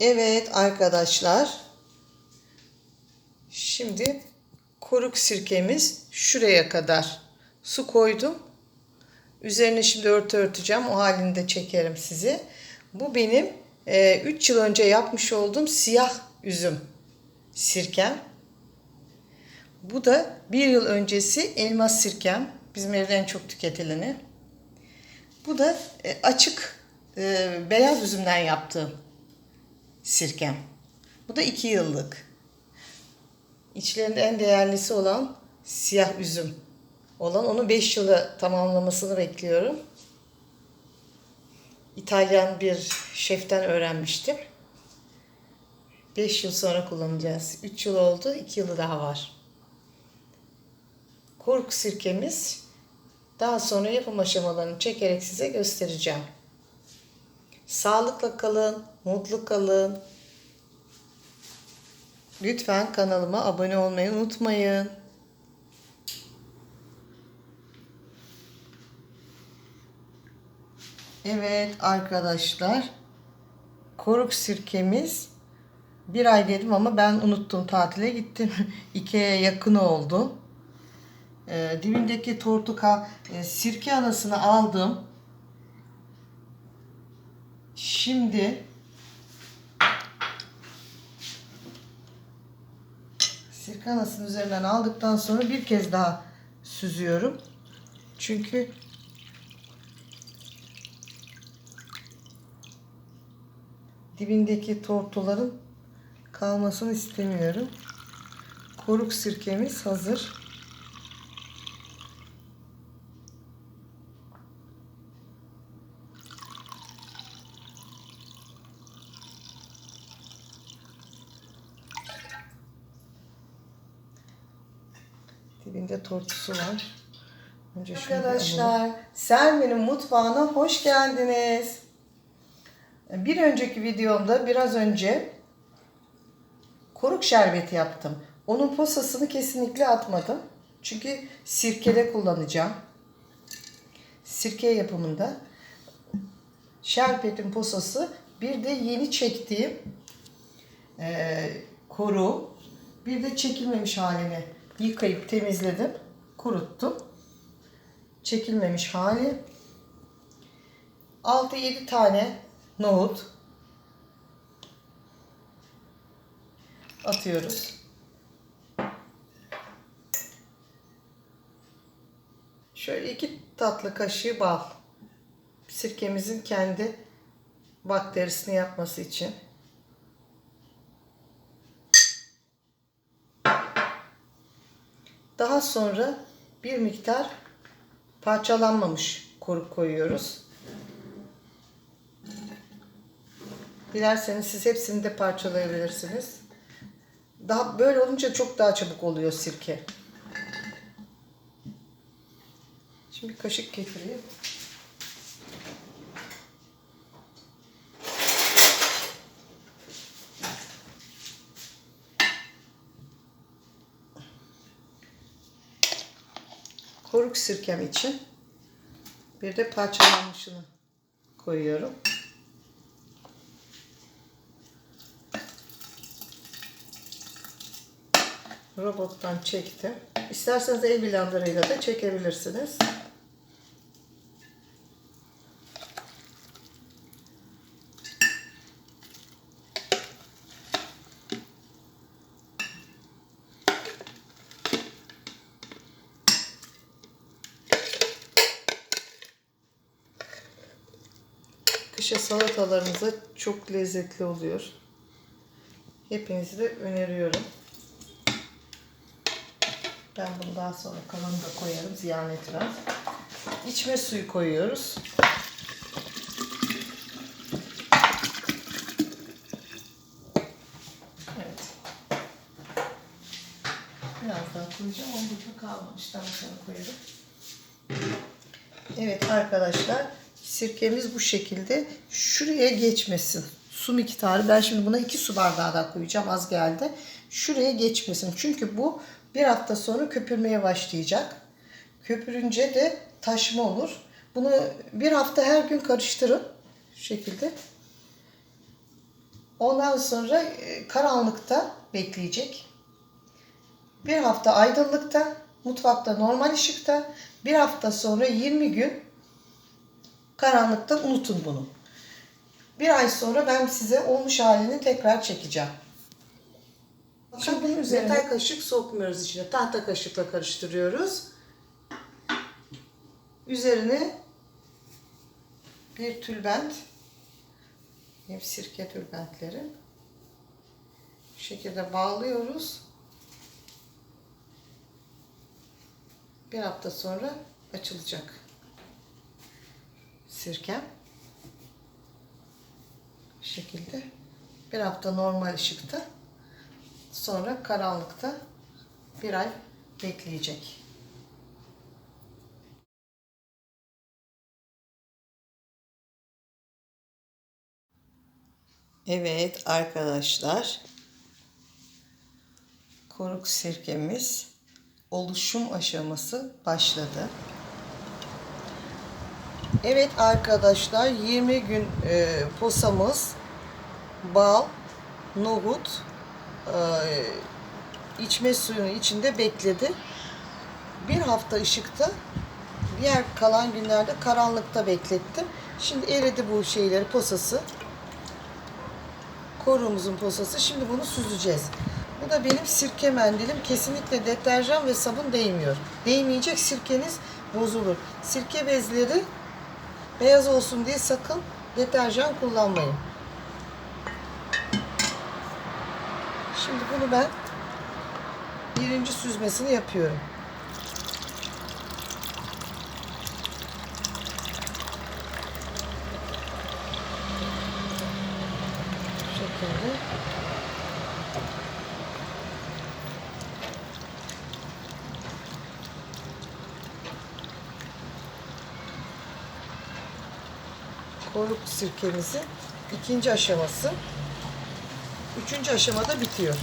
Evet arkadaşlar. Şimdi koruk sirkemiz şuraya kadar su koydum. Üzerine şimdi örtü örteceğim. O halinde çekerim sizi. Bu benim 3 yıl önce yapmış olduğum siyah üzüm sirkem. Bu da bir yıl öncesi elmas sirkem. Bizim evde en çok tüketileni. Bu da e, açık e, beyaz üzümden yaptığım sirkem. Bu da iki yıllık. İçlerinde en değerlisi olan siyah üzüm olan. Onu 5 yıla tamamlamasını bekliyorum. İtalyan bir şeften öğrenmiştim. 5 yıl sonra kullanacağız. 3 yıl oldu, 2 yılı daha var. Kork sirkemiz daha sonra yapım aşamalarını çekerek size göstereceğim. Sağlıkla kalın, mutlu kalın. Lütfen kanalıma abone olmayı unutmayın. Evet arkadaşlar. Koruk sirkemiz bir ay dedim ama ben unuttum tatile gittim. İkiye yakın oldu. Ee, dibindeki tortuka e, sirke anasını aldım. Şimdi sirke anasını üzerinden aldıktan sonra bir kez daha süzüyorum. Çünkü dibindeki tortuların kalmasını istemiyorum. Koruk sirkemiz hazır. Dibinde tortusu var. Önce. Arkadaşlar, Selmi'nin mutfağına hoş geldiniz. Bir önceki videomda biraz önce koruk şerbeti yaptım. Onun posasını kesinlikle atmadım. Çünkü sirkede kullanacağım. Sirke yapımında. Şerbetin posası bir de yeni çektiğim e, koru bir de çekilmemiş halini yıkayıp temizledim. Kuruttum. Çekilmemiş hali. 6-7 tane nohut atıyoruz. Şöyle iki tatlı kaşığı bal. Sirkemizin kendi bakterisini yapması için. Daha sonra bir miktar parçalanmamış koruk koyuyoruz. Dilerseniz siz hepsini de parçalayabilirsiniz. Daha böyle olunca çok daha çabuk oluyor sirke. Şimdi kaşık getireyim. Koruk sirkem için bir de parçalanmışını koyuyorum. robottan çektim. İsterseniz el blenderıyla da çekebilirsiniz. Salatalarınıza çok lezzetli oluyor. Hepinizi de öneriyorum. Ben bunu daha sonra kalanı da koyarım. Ziyan etmem. İçme suyu koyuyoruz. Evet. Biraz daha koyacağım. Onu burada kalmamış. Daha sonra koyarım. Evet arkadaşlar. Sirkemiz bu şekilde. Şuraya geçmesin. Su miktarı. Ben şimdi buna 2 su bardağı daha koyacağım. Az geldi. Şuraya geçmesin. Çünkü bu bir hafta sonra köpürmeye başlayacak. Köpürünce de taşma olur. Bunu bir hafta her gün karıştırın. Şu şekilde. Ondan sonra e, karanlıkta bekleyecek. Bir hafta aydınlıkta, mutfakta normal ışıkta. Bir hafta sonra 20 gün karanlıkta unutun bunu. Bir ay sonra ben size olmuş halini tekrar çekeceğim. Şimdi bunun üzerine metal kaşık sokmuyoruz içine. Tahta kaşıkla karıştırıyoruz. Üzerine bir tülbent. Hep sirke tülbentleri. Bu şekilde bağlıyoruz. Bir hafta sonra açılacak sirkem. Bu şekilde. Bir hafta normal ışıkta. Sonra karanlıkta bir ay bekleyecek. Evet arkadaşlar. Koruk sirkemiz oluşum aşaması başladı. Evet arkadaşlar 20 gün e, posamız bal, nohut, e, içme suyunun içinde bekledi. Bir hafta ışıkta, diğer kalan günlerde karanlıkta beklettim. Şimdi eridi bu şeyleri posası. Koruğumuzun posası. Şimdi bunu süzeceğiz. Bu da benim sirke mendilim. Kesinlikle deterjan ve sabun değmiyor. Değmeyecek sirkeniz bozulur. Sirke bezleri beyaz olsun diye sakın deterjan kullanmayın. Şimdi bunu ben birinci süzmesini yapıyorum. Bu şekilde. Koruk sirkemizin ikinci aşaması. Üçüncü aşamada bitiyor.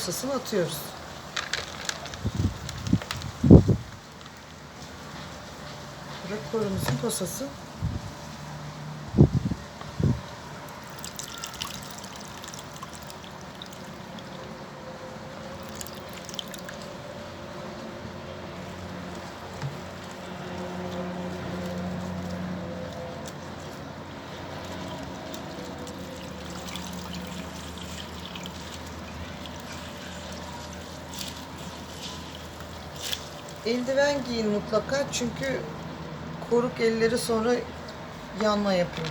Posasını atıyoruz. Bu da korumuzun posası. Eldiven giyin mutlaka çünkü koruk elleri sonra yanma yapıyor.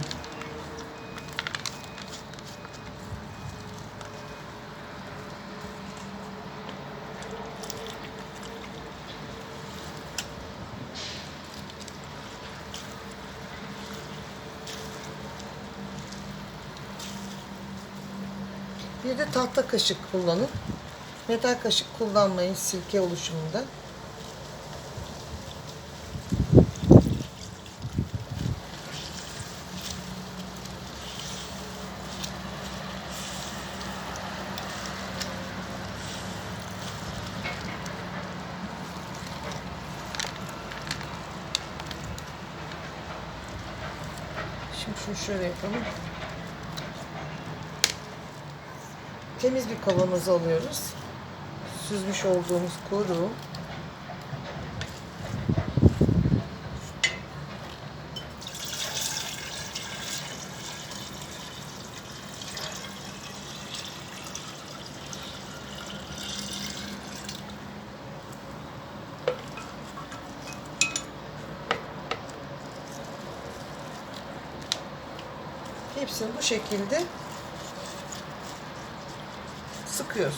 Bir de tahta kaşık kullanın. Metal kaşık kullanmayın sirke oluşumunda. Şimdi şunu şöyle yapalım. Temiz bir kavanoz alıyoruz. Süzmüş olduğumuz koruğu. Şimdi bu şekilde sıkıyoruz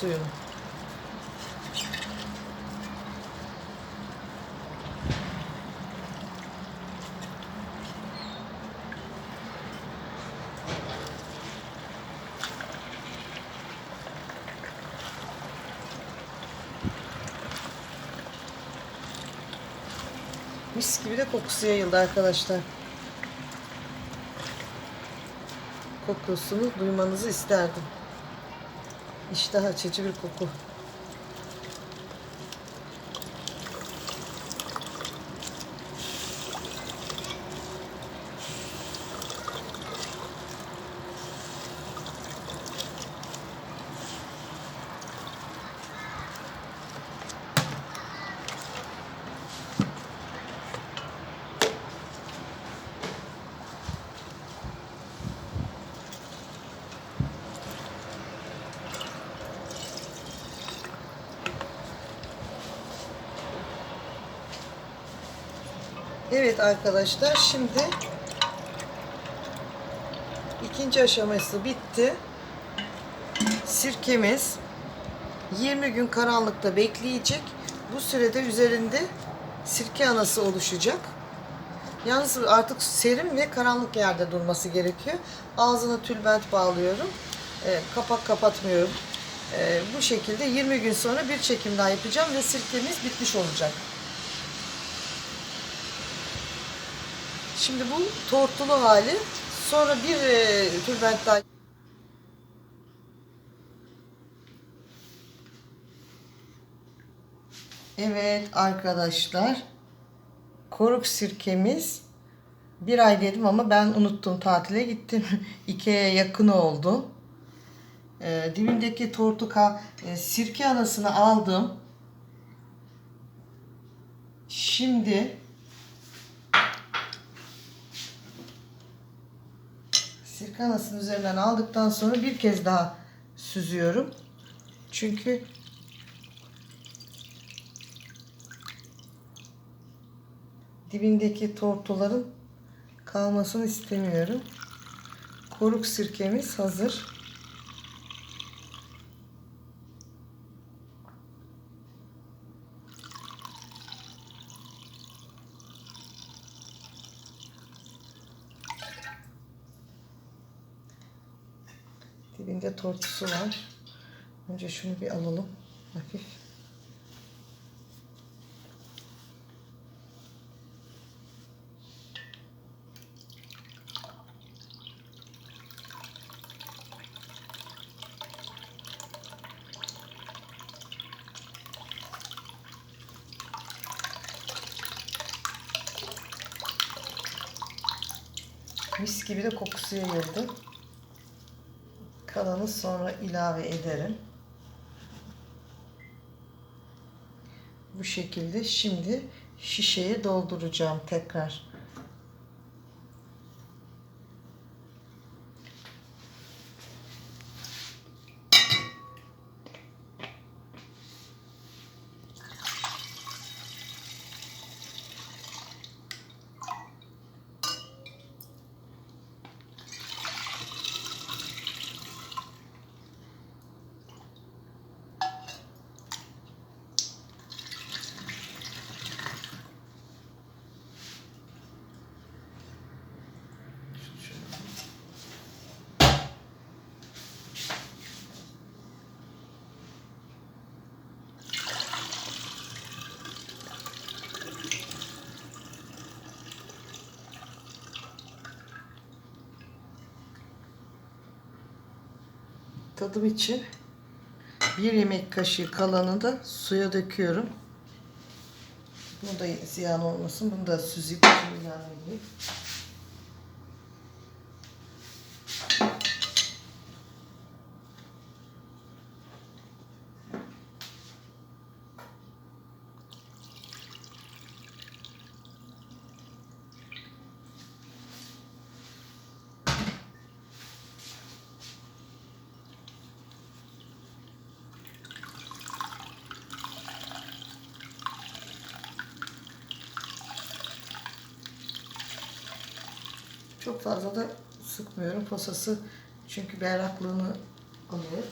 suyunu. Mis gibi de kokusu yayıldı arkadaşlar. Kokusunu duymanızı isterdim. İştah açıcı bir koku. Evet arkadaşlar şimdi ikinci aşaması bitti. Sirkemiz 20 gün karanlıkta bekleyecek. Bu sürede üzerinde sirke anası oluşacak. Yalnız artık serin ve karanlık yerde durması gerekiyor. Ağzına tülbent bağlıyorum. Ee, kapak kapatmıyorum. Ee, bu şekilde 20 gün sonra bir çekim daha yapacağım ve sirkemiz bitmiş olacak. Şimdi bu tortulu hali. Sonra bir e, tülbent daha Evet arkadaşlar. Koruk sirkemiz bir ay dedim ama ben unuttum tatile gittim. İkiye yakın oldu. Ee, dibindeki tortuka e, sirke anasını aldım. Şimdi sirke anasını üzerinden aldıktan sonra bir kez daha süzüyorum. Çünkü dibindeki tortuların kalmasını istemiyorum. Koruk sirkemiz hazır. Tortusu var. Önce şunu bir alalım. Hafif. Mis gibi de kokusu yayıldı. Kalanı sonra ilave ederim. Bu şekilde şimdi şişeye dolduracağım tekrar. Tadım için bir yemek kaşığı kalanı da suya döküyorum. Bunu da ziyan olmasın. Bunu da süzüp şimdi Çok fazla da sıkmıyorum. Posası çünkü berraklığını alıyor.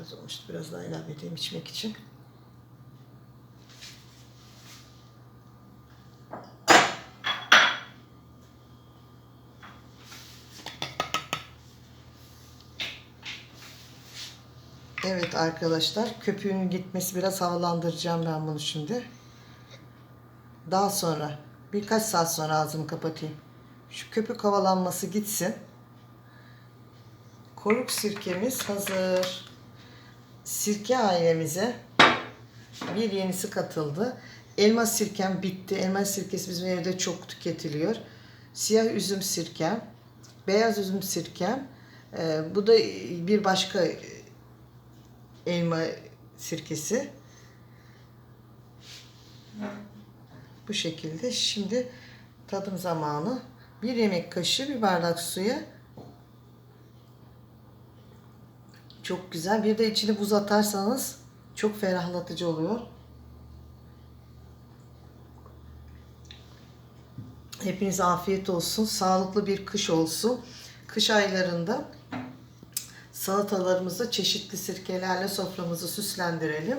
Az olmuştu. Biraz daha ilave edeyim içmek için. Evet arkadaşlar köpüğün gitmesi biraz havalandıracağım ben bunu şimdi. Daha sonra birkaç saat sonra ağzımı kapatayım. Şu köpük havalanması gitsin. Koruk sirkemiz hazır. Sirke ailemize bir yenisi katıldı. Elma sirkem bitti. Elma sirkesi bizim evde çok tüketiliyor. Siyah üzüm sirkem, beyaz üzüm sirkem. Ee, bu da bir başka elma sirkesi. Bu şekilde. Şimdi tadım zamanı. Bir yemek kaşığı bir bardak suya çok güzel. Bir de içine buz atarsanız çok ferahlatıcı oluyor. Hepinize afiyet olsun. Sağlıklı bir kış olsun. Kış aylarında salatalarımızda çeşitli sirkelerle soframızı süslendirelim.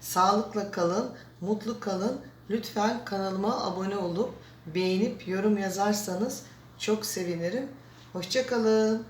Sağlıkla kalın, mutlu kalın. Lütfen kanalıma abone olup beğenip yorum yazarsanız çok sevinirim. Hoşçakalın.